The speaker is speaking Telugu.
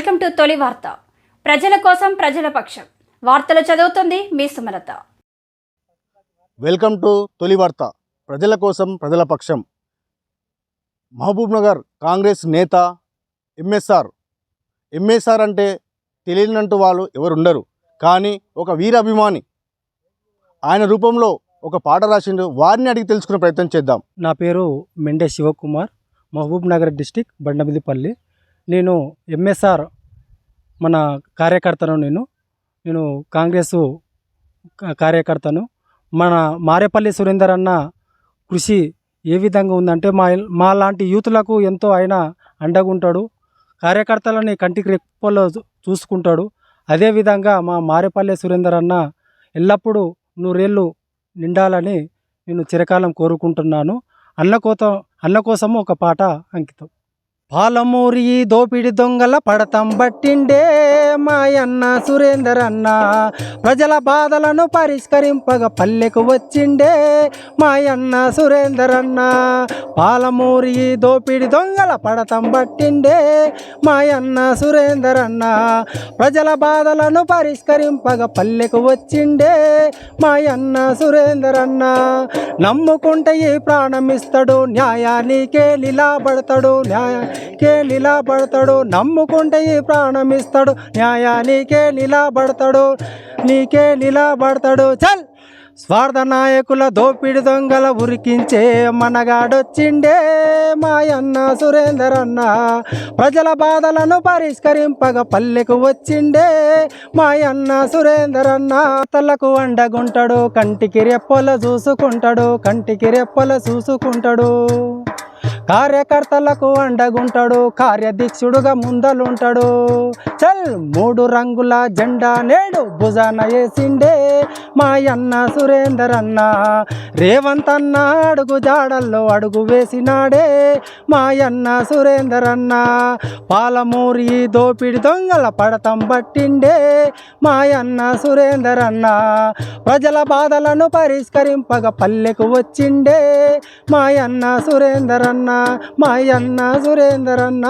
టు తొలి వార్త. ప్రజల కోసం ప్రజల పక్షం. వార్తలు చదువుతుంది మీ సుమలత. వెల్కమ్ టు తొలి వార్త. ప్రజల కోసం ప్రజల పక్షం. మహబూబ్ నగర్ కాంగ్రెస్ నేత ఎంఎస్ఆర్. ఎంఎస్ఆర్ అంటే తెలియనంటూ వాళ్ళు ఎవరు ఉండరు కానీ ఒక వీర అభిమాని. ఆయన రూపంలో ఒక పాట రాసిండు. వారిని అడిగి తెలుసుకునే ప్రయత్నం చేద్దాం. నా పేరు మెండే శివకుమార్. మహబూబ్ నగర్ డిస్టిక్ బండమిదిపల్లి. నేను ఎంఎస్ఆర్ మన కార్యకర్తను నేను. నేను కాంగ్రెస్ కార్యకర్తను. మన మారేపల్లి సురేందర్ అన్న కృషి ఏ విధంగా ఉందంటే మా మా లాంటి యూత్లకు ఎంతో ఆయన అండగుంటాడు. కార్యకర్తలని కంటికి రెప్పలో చూసుకుంటాడు. అదేవిధంగా మా మారేపల్లి సురేందర్ అన్న ఎల్లప్పుడూ నూరేళ్ళు నిండాలని నేను చిరకాలం కోరుకుంటున్నాను. అన్న కోత అన్న కోసము ఒక పాట అంకితం. పాలమూరి ఈ దోపిడి దొంగల పడతం బట్టిండే. మాయన్న సురేందర్ అన్న ప్రజల బాధలను పరిష్కరింపగ పల్లెకు వచ్చిండే మాయన్న సురేందర్ అన్న పాలమూరి దోపిడి దొంగల పడతం పట్టిండే మాయన్న సురేందర్ అన్న ప్రజల బాధలను పరిష్కరింపగ పల్లెకు వచ్చిండే మాయన్న సురేందర్ అన్న నమ్ముకుంటే ఈ ప్రాణం ఇస్తాడు న్యాయానికే నిలబడతాడు న్యాయానికే పడతాడు. నమ్ముకుంటే ఈ ప్రాణం ఇస్తాడు న్యాయానికే నిలబడతాడు నీకే నిలబడతాడు. చల్! స్వార్థ నాయకుల దోపిడి దొంగల ఉరికించే మనగాడొచ్చిండే మాయన్న సురేందర్ అన్న ప్రజల బాధలను పరిష్కరింపగ పల్లెకు వచ్చిండే మాయన్న సురేందర్ అన్న తలకు అండగుంటాడు కంటికి రెప్పల చూసుకుంటాడు కంటికి రెప్పల చూసుకుంటాడు. కార్యకర్తలకు అండగుంటాడు కార్యదీక్షుడుగా ముందలుంటాడు. చల్ మూడు రంగుల జెండా నేడు భుజాన వేసిండే మాయన్న సురేందర్ అన్న రేవంత్ అన్న అడుగు జాడల్లో అడుగు వేసినాడే. మాయన్న సురేందర్ అన్న పాలమూరి దోపిడి దొంగల పడతం పట్టిండే. మాయన్న సురేందర్ అన్న ప్రజల బాధలను పరిష్కరింపగ పల్లెకు వచ్చిండే. మాయన్న సురేందర్ అన్న మాయన్న సురేందర్ అన్న